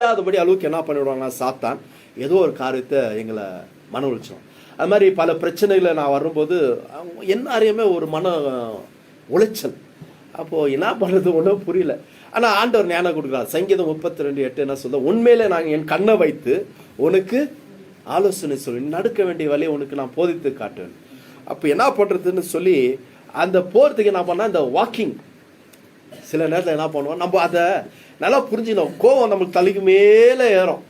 அதுபடி அளவுக்கு என்ன பண்ணிவிடுவாங்கன்னா சாத்தான். ஏதோ ஒரு காரியத்தை எங்களை மன உளைச்சோம் அது மாதிரி பல பிரச்சனைகளை நான் வரும்போது அவங்க ஒரு மன உளைச்சல். அப்போது என்ன பண்ணுறது ஒன்றும் புரியல. ஆனால் ஆண்டவர் ஞானம் கொடுக்குறார். சங்கீதம் முப்பத்தி ரெண்டு எட்டு என்ன சொல்ல உண்மையிலே நான் என் கண்ணை வைத்து உனக்கு ஆலோசனை சொல்லி நடக்க வேண்டிய வழியை உனக்கு நான் போதித்து காட்டுவேன். அப்போ என்ன பண்ணுறதுன்னு சொல்லி அந்த போகிறதுக்கு என்ன பண்ணால் இந்த வாக்கிங் சில நேரத்தில் என்ன பண்ணுவோம்? நம்ம அதை நல்லா புரிஞ்சுக்கணும். கோவம் நம்மளுக்கு தலைக்கு மேலே ஏறும்.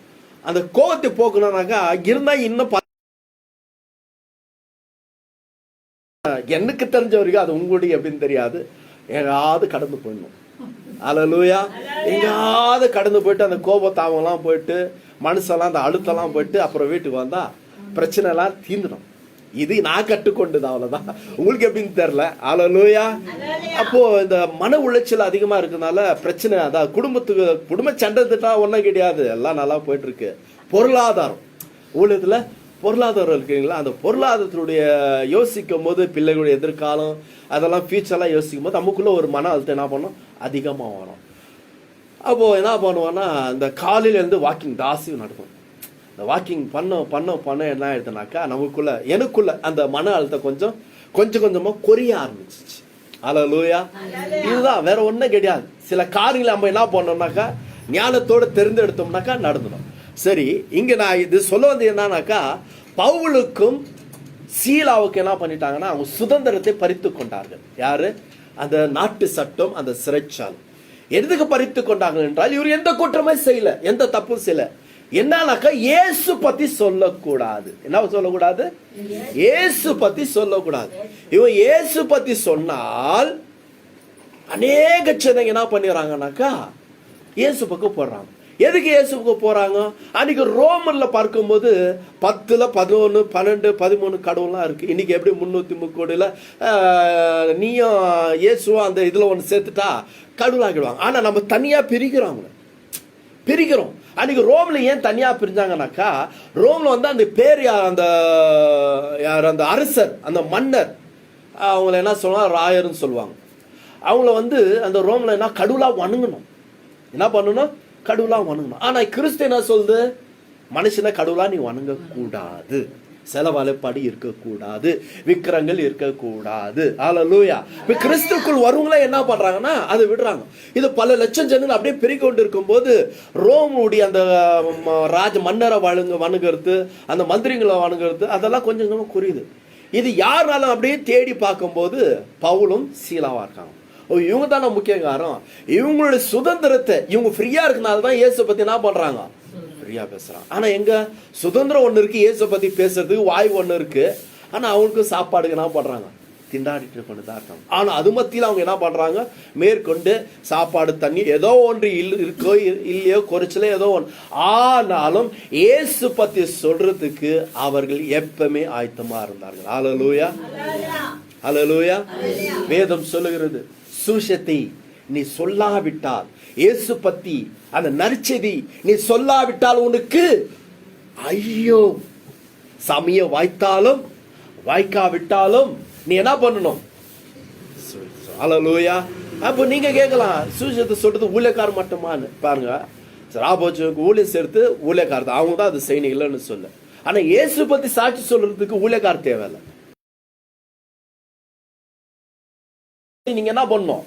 அந்த கோவத்தை போக்கணும்னாக்கா இருந்தால் இன்னும் எனக்கு தெரிஞ்ச வரைக்கும் அது உங்களுடைய எப்படின்னு தெரியாது. எங்காவது கடந்து போயிடணும். அலலூயா எங்காவது கடந்து போயிட்டு அந்த கோபத்தாவெல்லாம் போயிட்டு மனுஷெல்லாம் அந்த அழுத்தெல்லாம் போயிட்டு அப்புறம் வீட்டுக்கு வந்தா பிரச்சனை எல்லாம் தீர்ந்துடும் இது நான் கற்றுக்கொண்டது அவ்வளவுதான். உங்களுக்கு எப்படின்னு தெரியல. அலலூயா அப்போ இந்த மன உளைச்சல் அதிகமா இருக்கனால பிரச்சனை அதான் குடும்பத்துக்கு குடும்ப சண்டை திட்டா ஒன்றும் கிடையாது. எல்லாம் நல்லா போயிட்டு இருக்கு பொருளாதாரம். ஊழியத்துல பொருளாதாரம் இருக்குங்களா? அந்த பொருளாதாரத்தினுடைய யோசிக்கும் போது பிள்ளைகளுடைய எதிர்காலம் அதெல்லாம் ஃபியூச்சர்லாம் யோசிக்கும் போது நமக்குள்ள ஒரு மன அழுத்தம் என்ன பண்ணும்? அதிகமாக வரும். அப்போ என்ன பண்ணுவோன்னா இந்த காலையில இருந்து வாக்கிங் தாசியும் நடக்கும். இந்த வாக்கிங் பண்ண பண்ண பண்ண என்ன ஆயிடுதுனாக்கா நமக்குள்ள எனக்குள்ள அந்த மன அழுத்தம் கொஞ்சம் கொஞ்சம் கொஞ்சமா குறைய ஆரம்பிச்சிச்சு அலலூயா இதுதான் வேற ஒண்ணும் கிடையாது. சில காரியங்களை நம்ம என்ன பண்ணோம்னாக்கா ஞானத்தோட தெரிந்தெடுத்தோம்னாக்கா நடந்துடும். சரி இங்க நான் இது சொல்ல வந்து என்னன்னாக்கா பவுலுக்கும் சீலாவுக்கு என்ன பண்ணிட்டாங்கன்னா அவங்க சுதந்திரத்தை பறித்து கொண்டார்கள். யாரு? அந்த நாட்டு சட்டம் அந்த சிறைச்சாலை. எதுக்கு பறித்து கொண்டார்கள் என்றால் இவர் எந்த குற்றமே செய்யல எந்த தப்பும் செய்யல. என்னன்னாக்கா இயேசு பத்தி சொல்லக்கூடாது. என்ன சொல்லக்கூடாது? இயேசு பத்தி சொல்லக்கூடாது. இவன் இயேசு பத்தி சொன்னால் அநேக ஜனங்க என்ன பண்ணிடுறாங்கனாக்கா இயேசு பக்கம் போடுறாங்க. எதுக்கு இயேசுக்கு போறாங்க? அன்னைக்கு ரோமன்ல பார்க்கும்போது பத்துல பதினொன்று பன்னெண்டு பதிமூணு கடவுள்லாம் இருக்கு. இன்னைக்கு எப்படி முன்னூத்தி முக்கோடியில் நீயும் இயேசுவும் அந்த இதுல ஒன்று சேர்த்துட்டா கடவுளாகிடுவாங்க ஆனா நம்ம தனியா பிரிக்கிறோம் அவங்கள. பிரிக்கிறோம். அன்னைக்கு ரோம்ல ஏன் தனியா பிரிஞ்சாங்கனாக்கா ரோம்ல வந்து அந்த பேர் யார் அந்த யார் அந்த அரசர் அந்த மன்னர் அவங்கள என்ன சொல்லுவாங்க? ராயர்னு சொல்லுவாங்க. அவங்கள வந்து அந்த ரோம்ல என்ன கடவுளா வணங்கணும். என்ன பண்ணணும்? கடவுளா வணங்கணும். ஆனா கிறிஸ்து என்ன சொல்லுது? மனுஷனை கடவுளா நீ வணங்க கூடாது இருக்கக்கூடாது. விக்கிரங்கள் இருக்கக்கூடாது. ஆலலூயா இப்போ கிறிஸ்துக்குள் வருவங்களே என்ன பண்ணுறாங்கன்னா அதை விடுறாங்க. இது பல லட்சம் ஜனங்கள் அப்படியே பெருகி கொண்டு இருக்கும்போது ரோமுடைய அந்த ராஜ மன்னரை வணங்க வணங்குறது அந்த மந்திரிங்களை வணங்குறது அதெல்லாம் கொஞ்சம் கொஞ்சமாக குறையுது. இது யாருனாலும் அப்படியே தேடி பார்க்கும்போது பவுலும் சீலாவாக இருக்காங்க. ஓ இவங்க தானே முக்கிய காரணம் இவங்களுடைய சுதந்திரத்தை இவங்க ஃப்ரீயாக இருக்கனால தான் இயேசு பற்றி என்ன பண்ணுறாங்க ஃப்ரீயா பேசுறான். ஆனா எங்க சுதந்திரம் ஒண்ணு இருக்கு இயேசு பத்தி பேசுறதுக்கு வாய் ஒண்ணு இருக்கு. ஆனா அவங்களுக்கு சாப்பாடுக்கு என்ன பண்றாங்க? திண்டாடிட்டு கொண்டு தான் இருக்காங்க ஆனா அது மத்தியில் அவங்க என்ன பண்றாங்க? மேற்கொண்டு சாப்பாடு தண்ணி ஏதோ ஒன்று இல்ல இருக்கோ இல்லையோ குறைச்சல ஏதோ ஒன்று. ஆனாலும் இயேசு பத்தி சொல்றதுக்கு அவர்கள் எப்பவுமே ஆயத்தமா இருந்தார்கள். ஹalleluya ஹalleluya வேதம் சொல்லுகிறது சுஷத்தை நீ சொல்லாவிட்டால் இயேசு பத்தி அந்த நற்செய்தி நீ சொல்லாவிட்டால் உனக்கு ஐயோ. சமய வாய்த்தாலும் வாய்க்காவிட்டாலும் நீ என்ன பண்ணணும்? அலலூயா அப்போ நீங்க கேட்கலாம் சுவிசேஷத்தை சொல்றது ஊழியக்கார் மட்டுமான்னு. பாருங்க ராபோஜனுக்கு ஊழியர் சேர்த்து ஊழியக்காரர் தான். அவங்க தான் அது செய்யணும் சொல்ல ஆனா இயேசு பத்தி சாட்சி சொல்றதுக்கு ஊழியக்கார் தேவையில்லை. நீங்க என்ன பண்ணணும்?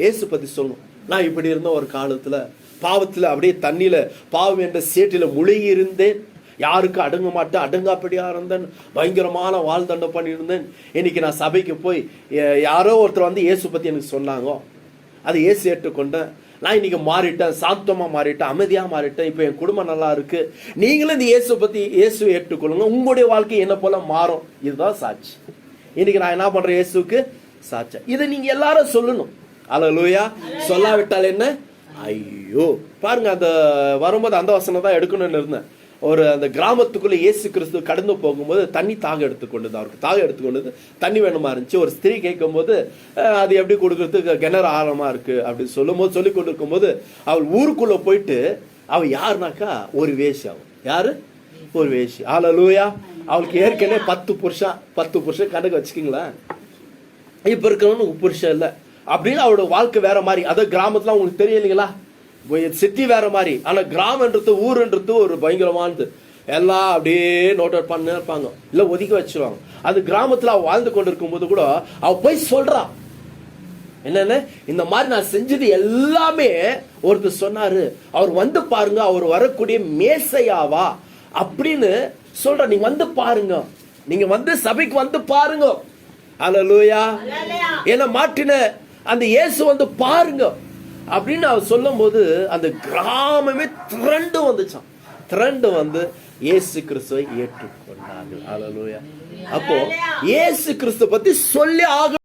இயேசு பற்றி சொல்லணும் நான் இப்படி இருந்த ஒரு காலத்தில் பாவத்தில் அப்படியே தண்ணியில் பாவம் என்ற சேட்டில் முழுகி இருந்தேன். யாருக்கு அடங்க மாட்டேன் அடங்காப்படியா இருந்தேன். பயங்கரமான வாழ்தண்டை பண்ணியிருந்தேன். இன்னைக்கு நான் சபைக்கு போய் யாரோ ஒருத்தர் வந்து இயேசு பற்றி எனக்கு சொன்னாங்க. அது இயேசு ஏற்றுக்கொண்டேன். நான் இன்னைக்கு மாறிட்டேன் சாத்தமாக மாறிட்டேன் அமைதியாக மாறிட்டேன். இப்போ என் குடும்பம் நல்லா இருக்கு. நீங்களும் இந்த இயேசு பற்றி இயேசு ஏற்றுக்கொள்ளுங்க. உங்களுடைய வாழ்க்கை என்ன போல மாறும்? இதுதான் சாட்சி. இன்னைக்கு நான் என்ன பண்ணுறேன் இயேசுக்கு சாட்சி. இதை நீங்கள் எல்லாரும் சொல்லணும். அலலூயா சொல்லாவிட்டால் என்ன? ஐயோ. பாருங்க அந்த வரும்போது அந்த வசனம் தான் எடுக்கணும்னு இருந்தேன். ஒரு அந்த கிராமத்துக்குள்ளே இயேசு கிறிஸ்து கடந்து போகும்போது தண்ணி தாக எடுத்துக்கொண்டது. அவருக்கு தாக எடுத்துக்கொண்டது. தண்ணி வேணுமா இருந்துச்சு. ஒரு ஸ்திரீ கேட்கும்போது அது எப்படி கொடுக்கறதுக்கு கிணறு ஆழமாக இருக்குது அப்படின்னு சொல்லும்போது சொல்லி கொண்டு இருக்கும்போது அவள் ஊருக்குள்ளே போயிட்டு அவள் யாருனாக்கா? ஒரு வேஷி அவள். யார்? ஒரு வேஷி. ஆலலூயா அவளுக்கு ஏற்கனவே பத்து புருஷா பத்து புருஷன் கணக்கு வச்சுக்கிங்களேன். இப்போ இருக்கிறவனு புருஷன் இல்லை. அப்படின்னு அவரோட வாழ்க்கை வேற மாதிரி. அதாவது கிராமத்துல உங்களுக்கு தெரியும் இல்லைங்களா? சிட்டி வேற மாதிரி. ஆனா கிராமன்றது ஊருன்றது ஒரு பயங்கரமானது. எல்லாம் அப்படியே நோட் அவுட் பண்ண இருப்பாங்க. இல்ல ஒதுக்கி வச்சிருவாங்க. அது கிராமத்துல அவ வாழ்ந்து கொண்டு இருக்கும்போது கூட அவ போய் சொல்றா. என்னன்னு? இந்த மாதிரி நான் செஞ்சது எல்லாமே ஒருத்தர் சொன்னாரு. அவர் வந்து பாருங்க அவர் வரக்கூடிய மேசையாவா? அப்படின்னு சொல்ற. நீங்க வந்து பாருங்க. நீங்க வந்து சபைக்கு வந்து பாருங்க. அல்லேலூயா என்ன மாற்றின அந்த இயேசு வந்து பாருங்க அப்படின்னு அவர் சொல்லும்போது அந்த கிராமமே திரண்டு வந்துச்சான் திரண்டு வந்து இயேசு கிறிஸ்துவை ஏற்றுக்கொண்டார்கள். அல்லேலூயா அப்போ இயேசு கிறிஸ்துவ பத்தி சொல்லி ஆக